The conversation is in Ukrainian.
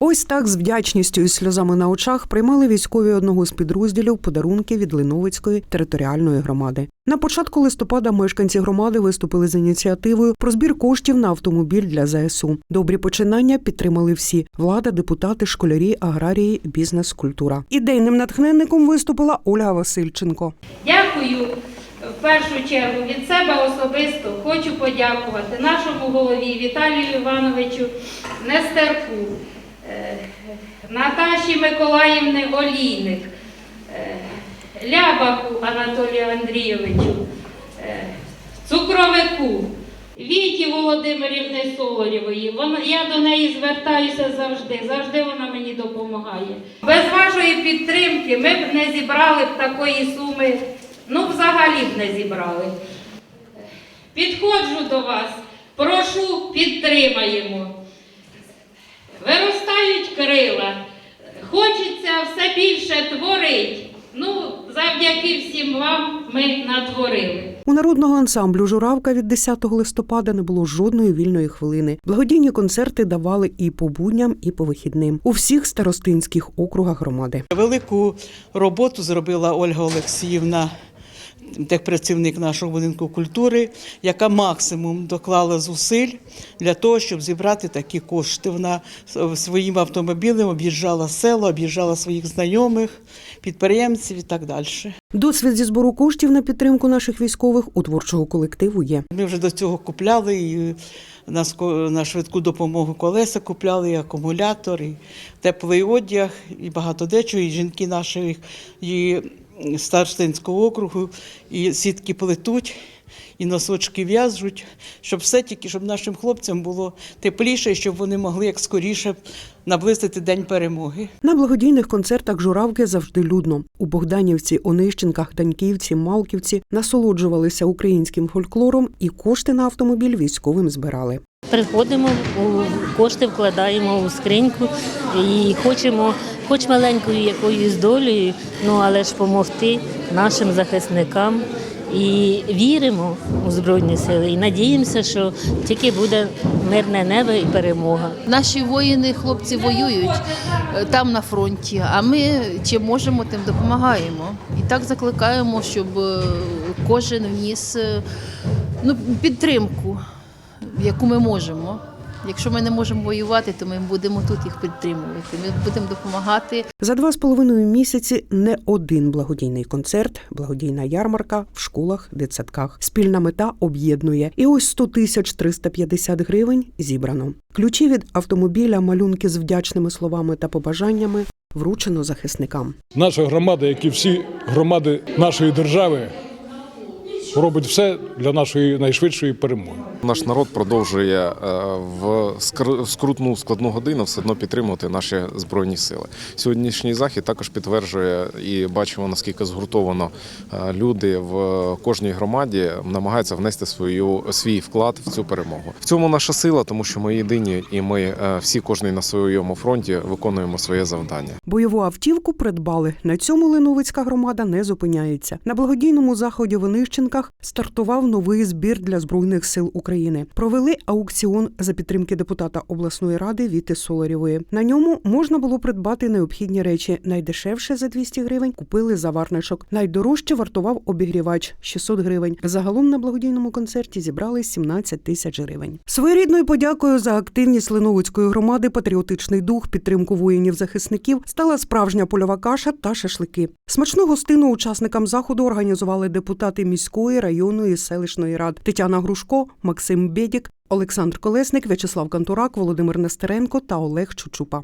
Ось так з вдячністю і сльозами на очах приймали військові одного з підрозділів подарунки від Линовицької територіальної громади. На початку листопада мешканці громади виступили з ініціативою про збір коштів на автомобіль для ЗСУ. Добрі починання підтримали всі влада, депутати, школярі, аграрії, бізнес, культура. Ідейним натхненником виступила Ольга Васильченко. Дякую в першу чергу від себе особисто. Хочу подякувати нашому голові Віталію Івановичу Нестерку, е, Наташі Миколаївни Олійник, е, Лябаку Анатолію Андрійовичу, е, Цукровику. Віті Володимирівни Солорєвої. Я до неї звертаюся завжди, завжди вона мені допомагає. Без вашої підтримки ми б не зібрали б такої суми, ну взагалі б не зібрали. Підходжу до вас, прошу, підтримаємо. Виростають крила, хочеться все більше творить. Ну, завдяки всім вам ми натворили. У народного ансамблю Журавка від 10 листопада не було жодної вільної хвилини. Благодійні концерти давали і по будням, і по вихідним у всіх старостинських округах громади. Велику роботу зробила Ольга Олексіївна, техпрацівник нашого будинку культури, яка максимум доклала зусиль для того, щоб зібрати такі кошти. Вона своїм автомобілем об'їжджала село, об'їжджала своїх знайомих, підприємців і так далі. Досвід зі збору коштів на підтримку наших військових у творчого колективу є. Ми вже до цього купляли і на, швидку допомогу колеса купляли, і акумулятор, і теплий одяг, і багато дечого, і жінки нашої і старостинського округу, і сітки плетуть, і носочки в'яжуть, щоб все тільки, щоб нашим хлопцям було тепліше, і щоб вони могли як скоріше наблизити день перемоги. На благодійних концертах журавки завжди людно. У Богданівці, Онищенках, Даньківці, Малківці насолоджувалися українським фольклором і кошти на автомобіль військовим збирали. Приходимо, кошти вкладаємо у скриньку і хочемо, хоч маленькою якоюсь долею, ну але ж допомогти нашим захисникам. І віримо у Збройні Сили і надіємося, що тільки буде мирне небо і перемога. Наші воїни, хлопці воюють е, там на фронті, а ми чим можемо, тим допомагаємо. І так закликаємо, щоб е, кожен вніс е, ну, підтримку, яку ми можемо. Якщо ми не можемо воювати, то ми будемо тут їх підтримувати. Ми будемо допомагати. За два з половиною місяці не один благодійний концерт, благодійна ярмарка в школах, дитсадках. Спільна мета об'єднує. І ось 100 тисяч 350 гривень зібрано. Ключі від автомобіля, малюнки з вдячними словами та побажаннями вручено захисникам. Наша громада, як і всі громади нашої держави, робить все для нашої найшвидшої перемоги. Наш народ продовжує е, в скр- скрутну складну годину все одно підтримувати наші збройні сили. Сьогоднішній захід також підтверджує і бачимо наскільки згуртовано е, люди в кожній громаді намагаються внести свою свій вклад в цю перемогу. В цьому наша сила, тому що ми єдині, і ми е, всі, кожний на своєму фронті, виконуємо своє завдання. Бойову автівку придбали. На цьому Леновицька громада не зупиняється. На благодійному заході в Онищенках стартував новий збір для збройних сил України. Провели аукціон за підтримки депутата обласної ради Віти Соларєвої. На ньому можна було придбати необхідні речі. Найдешевше за 200 гривень купили заварничок. Найдорожче вартував обігрівач 600 гривень. Загалом на благодійному концерті зібрали 17 тисяч гривень. Своєрідною подякою за активність Леновицької громади, патріотичний дух, підтримку воїнів-захисників стала справжня польова каша та шашлики. Смачну гостину учасникам заходу організували депутати міської, районної селищної рад Тетяна Грушко, Максим Бєдік, Олександр Колесник, В'ячеслав Кантурак, Володимир Нестеренко та Олег Чучупа.